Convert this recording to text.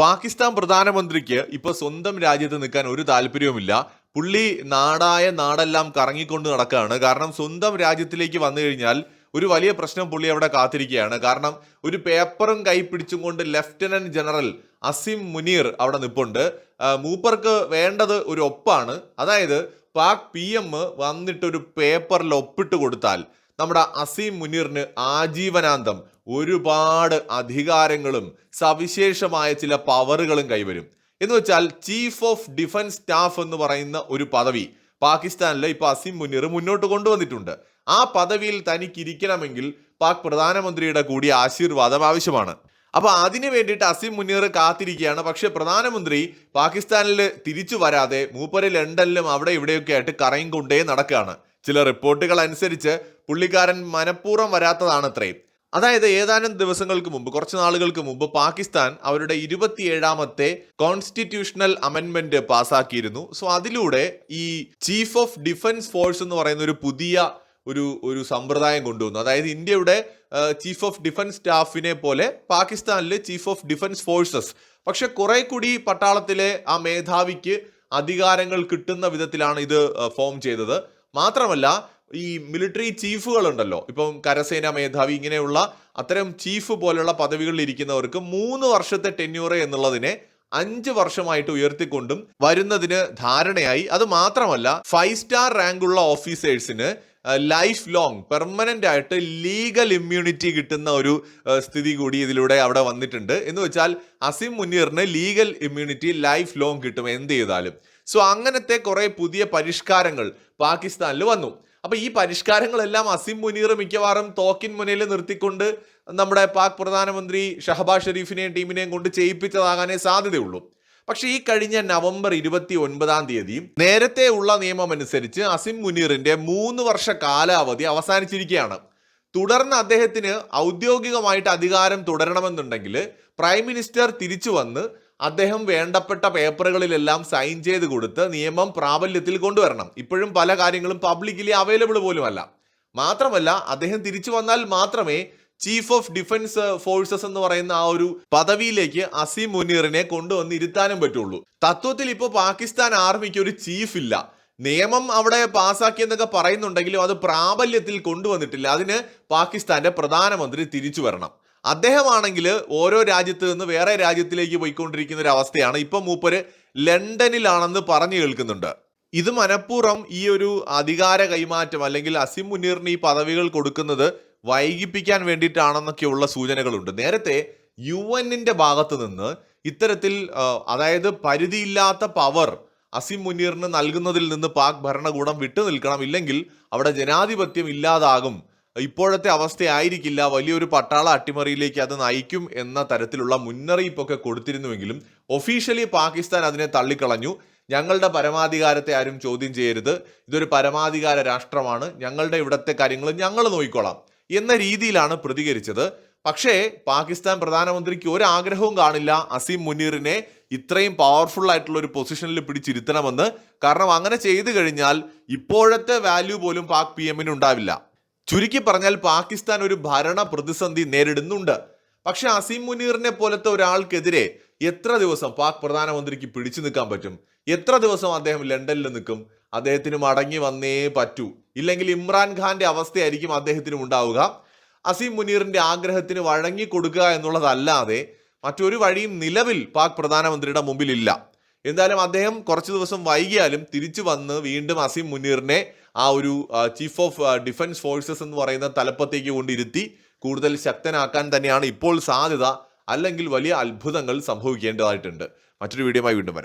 പാകിസ്ഥാൻ പ്രധാനമന്ത്രിക്ക് ഇപ്പൊ സ്വന്തം രാജ്യത്ത് നിൽക്കാൻ ഒരു താല്പര്യവുമില്ല. പുള്ളി നാടായ നാടെല്ലാം കറങ്ങിക്കൊണ്ട് നടക്കുകയാണ് കാരണം സ്വന്തം രാജ്യത്തിലേക്ക് വന്നു കഴിഞ്ഞാൽ ഒരു വലിയ പ്രശ്നം പുള്ളി അവിടെ കാത്തിരിക്കുകയാണ്. കാരണം ഒരു പേപ്പറും കൈ പിടിച്ചും കൊണ്ട് ലെഫ്റ്റനന്റ് ജനറൽ അസിം മുനീർ അവിടെ നിപ്പുണ്ട്. മൂപ്പർക്ക് വേണ്ടത് ഒരു ഒപ്പാണ്. അതായത് പാക് പി എം വന്നിട്ട് ഒരു പേപ്പറിൽ ഒപ്പിട്ട് കൊടുത്താൽ നമ്മുടെ അസീം മുനീറിന് ആജീവനാന്തം. ഒരുപാട് അധികാരങ്ങളും സവിശേഷമായ ചില പവറുകളും കൈവരും. എന്ന് വെച്ചാൽ ചീഫ് ഓഫ് ഡിഫൻസ് സ്റ്റാഫ് എന്ന് പറയുന്ന ഒരു പദവി പാകിസ്ഥാനിലെ ഇപ്പൊ അസീം മുനീർ മുന്നോട്ട് കൊണ്ടുവന്നിട്ടുണ്ട്. ആ പദവിയിൽ തനിക്ക് ഇരിക്കണമെങ്കിൽ പാക് പ്രധാനമന്ത്രിയുടെ കൂടി ആശീർവാദം ആവശ്യമാണ്. അപ്പൊ അതിനു വേണ്ടിയിട്ട് അസീം മുനീർ കാത്തിരിക്കുകയാണ്. പക്ഷെ പ്രധാനമന്ത്രി പാകിസ്ഥാനിൽ തിരിച്ചു വരാതെ മൂപ്പര് ലണ്ടനിലും അവിടെ ഇവിടെയൊക്കെ ആയിട്ട് കറയും കൊണ്ടേ നടക്കുകയാണ്. ചില റിപ്പോർട്ടുകൾ അനുസരിച്ച് പുള്ളിക്കാരൻ മനഃപൂർവം വരാത്തതാണ് അത്രയും അതായത് ഏതാനും ദിവസങ്ങൾക്ക് മുമ്പ് കുറച്ച് നാളുകൾക്ക് മുമ്പ് പാകിസ്ഥാൻ അവരുടെ ഇരുപത്തിയേഴാമത്തെ കോൺസ്റ്റിറ്റ്യൂഷണൽ അമെൻമെന്റ് പാസ്സാക്കിയിരുന്നു സോ അതിലൂടെ ഈ ചീഫ് ഓഫ് ഡിഫൻസ് ഫോഴ്സ് എന്ന് പറയുന്ന ഒരു പുതിയ ഒരു ഒരു സമ്പ്രദായം കൊണ്ടുവന്നു. അതായത് ഇന്ത്യയുടെ ചീഫ് ഓഫ് ഡിഫൻസ് സ്റ്റാഫിനെ പോലെ പാകിസ്ഥാനിലെ ചീഫ് ഓഫ് ഡിഫൻസ് ഫോഴ്സസ്. പക്ഷെ കുറെ കൂടി പട്ടാളത്തിലെ ആ മേധാവിക്ക് അധികാരങ്ങൾ കിട്ടുന്ന വിധത്തിലാണ് ഇത് ഫോം ചെയ്തത്. മാത്രമല്ല ഈ മിലിറ്ററി ചീഫുകളുണ്ടല്ലോ ഇപ്പം കരസേന മേധാവി ഇങ്ങനെയുള്ള അത്തരം ചീഫ് പോലെയുള്ള പദവികളിൽ ഇരിക്കുന്നവർക്ക് മൂന്ന് വർഷത്തെ ടെന്യൂറ എന്നുള്ളതിനെ അഞ്ച് വർഷമായിട്ട് ഉയർത്തിക്കൊണ്ടും വരുന്നതിന് ധാരണയായി. അത് മാത്രമല്ല ഫൈവ് സ്റ്റാർ റാങ്കുള്ള ഓഫീസേഴ്സിന് ലൈഫ് ലോങ് പെർമനന്റ് ആയിട്ട് ലീഗൽ ഇമ്മ്യൂണിറ്റി കിട്ടുന്ന ഒരു സ്ഥിതി കൂടി ഇതിലൂടെ അവിടെ വന്നിട്ടുണ്ട്. എന്ന് വെച്ചാൽ അസിം മുനീറിന് ലീഗൽ ഇമ്മ്യൂണിറ്റി ലൈഫ് ലോങ് കിട്ടും. എന്ത് ചെയ്താലും. സോ അങ്ങനത്തെ കുറേ പുതിയ പരിഷ്കാരങ്ങൾ പാകിസ്ഥാനിൽ വന്നു. അപ്പൊ ഈ പരിഷ്കാരങ്ങളെല്ലാം അസിം മുനീർ മിക്കവാറും തോക്കിൻ മുനയിൽ നിർത്തിക്കൊണ്ട് നമ്മുടെ പാക് പ്രധാനമന്ത്രി ഷഹബാസ് ഷെരീഫിനെയും ടീമിനെയും കൊണ്ട് ചെയ്യിപ്പിച്ചതാകാനേ സാധ്യതയുള്ളൂ. പക്ഷേ ഈ കഴിഞ്ഞ നവംബർ ഇരുപത്തി ഒൻപതാം തീയതി നേരത്തെ ഉള്ള നിയമം അനുസരിച്ച് അസിം മുനീറിന്റെ മൂന്ന് വർഷ കാലാവധി അവസാനിച്ചിരിക്കുകയാണ്. തുടർന്ന് അദ്ദേഹത്തിന് ഔദ്യോഗികമായിട്ട് അധികാരം തുടരണമെന്നുണ്ടെങ്കിൽ പ്രൈം മിനിസ്റ്റർ തിരിച്ചു വന്ന് അദ്ദേഹം വേണ്ടപ്പെട്ട പേപ്പറുകളിലെല്ലാം സൈൻ ചെയ്ത് കൊടുത്ത് നിയമം പ്രാബല്യത്തിൽ കൊണ്ടുവരണം. ഇപ്പോഴും പല കാര്യങ്ങളും പബ്ലിക്കലി അവൈലബിൾ പോലുമല്ല. മാത്രമല്ല അദ്ദേഹം തിരിച്ചു വന്നാൽ മാത്രമേ ചീഫ് ഓഫ് ഡിഫൻസ് ഫോഴ്സസ് എന്ന് പറയുന്ന ആ ഒരു പദവിയിലേക്ക് അസീം മുനീറിനെ കൊണ്ടുവന്ന് ഇരുത്താനും പറ്റുള്ളൂ. തത്വത്തിൽ ഇപ്പോൾ പാകിസ്ഥാൻ ആർമിക്ക് ഒരു ചീഫ് ഇല്ല. നിയമം അവിടെ പാസ്സാക്കിയെന്നൊക്കെ പറയുന്നുണ്ടെങ്കിലും അത് പ്രാബല്യത്തിൽ കൊണ്ടുവന്നിട്ടില്ല. അതിന് പാകിസ്ഥാന്റെ പ്രധാനമന്ത്രി തിരിച്ചു വരണം. അദ്ദേഹമാണെങ്കിൽ ഓരോ രാജ്യത്ത് നിന്ന് വേറെ രാജ്യത്തിലേക്ക് പോയിക്കൊണ്ടിരിക്കുന്ന ഒരു അവസ്ഥയാണ് ഇപ്പം മൂപ്പര് ലണ്ടനിലാണെന്ന് പറഞ്ഞു കേൾക്കുന്നുണ്ട്. ഇത് മനഃപൂർവം ഈ ഒരു അധികാര കൈമാറ്റം അല്ലെങ്കിൽ അസിം മുനീറിന് ഈ പദവികൾ കൊടുക്കുന്നത് വൈകിപ്പിക്കാൻ വേണ്ടിയിട്ടാണെന്നൊക്കെയുള്ള സൂചനകളുണ്ട്. നേരത്തെ യു എന്നിന്റെ ഭാഗത്ത് നിന്ന് ഇത്തരത്തിൽ അതായത് പരിധിയില്ലാത്ത പവർ അസിം മുനീറിന് നൽകുന്നതിൽ നിന്ന് പാക് ഭരണകൂടം വിട്ടു നിൽക്കണം ഇല്ലെങ്കിൽ അവിടെ ജനാധിപത്യം ഇല്ലാതാകും ഇപ്പോഴത്തെ അവസ്ഥയായിരിക്കില്ല. വലിയൊരു പട്ടാള അട്ടിമറിയിലേക്ക് അത് നയിക്കും എന്ന തരത്തിലുള്ള മുന്നറിയിപ്പൊക്കെ കൊടുത്തിരുന്നുവെങ്കിലും ഒഫീഷ്യലി പാകിസ്ഥാൻ അതിനെ തള്ളിക്കളഞ്ഞു. ഞങ്ങളുടെ പരമാധികാരത്തെ ആരും ചോദ്യം ചെയ്യരുത്. ഇതൊരു പരമാധികാര രാഷ്ട്രമാണ്. ഞങ്ങളുടെ ഇവിടുത്തെ കാര്യങ്ങൾ ഞങ്ങൾ നോക്കിക്കോളാം എന്ന രീതിയിലാണ് പ്രതികരിച്ചത്. പക്ഷേ പാകിസ്ഥാൻ പ്രധാനമന്ത്രിക്ക് ഒരു ആഗ്രഹവും കാണില്ല. അസീം മുനീറിനെ ഇത്രയും പവർഫുൾ ആയിട്ടുള്ള ഒരു പൊസിഷനിൽ പിടിച്ചിരുത്തണമെന്ന്. കാരണം അങ്ങനെ ചെയ്തു കഴിഞ്ഞാൽ ഇപ്പോഴത്തെ വാല്യൂ പോലും പാക് പി എമ്മിന് ഉണ്ടാവില്ല. ചുരുക്കി പറഞ്ഞാൽ പാകിസ്ഥാൻ ഒരു ഭരണ പ്രതിസന്ധി നേരിടുന്നുണ്ട്. പക്ഷെ അസീം മുനീറിനെ പോലത്തെ ഒരാൾക്കെതിരെ എത്ര ദിവസം പാക് പ്രധാനമന്ത്രിക്ക് പിടിച്ചു നിൽക്കാൻ പറ്റും? എത്ര ദിവസം അദ്ദേഹം ലണ്ടനിൽ നിൽക്കും? അദ്ദേഹത്തിന് മടങ്ങി വന്നേ പറ്റൂ. ഇല്ലെങ്കിൽ ഇമ്രാൻഖാന്റെ അവസ്ഥയായിരിക്കും അദ്ദേഹത്തിനും ഉണ്ടാവുക. അസീം മുനീറിന്റെ ആഗ്രഹത്തിന് വഴങ്ങി കൊടുക്കുക എന്നുള്ളതല്ലാതെ മറ്റൊരു വഴിയും നിലവിൽ പാക് പ്രധാനമന്ത്രിയുടെ മുമ്പിലില്ല. എന്തായാലും അദ്ദേഹം കുറച്ച് ദിവസം വൈകിയാലും തിരിച്ചു വന്ന് വീണ്ടും അസീം മുനീറിനെ ആ ഒരു ചീഫ് ഓഫ് ഡിഫൻസ് ഫോഴ്സസ് എന്ന് പറയുന്ന തലപ്പത്തേക്ക് കൊണ്ടിരുത്തി കൂടുതൽ ശക്തനാക്കാൻ തന്നെയാണ് ഇപ്പോൾ സാധ്യത അല്ലെങ്കിൽ വലിയ അത്ഭുതങ്ങൾ സംഭവിക്കേണ്ടതായിട്ടുണ്ട്. മറ്റൊരു വീഡിയോയുമായി വീണ്ടും വരാം.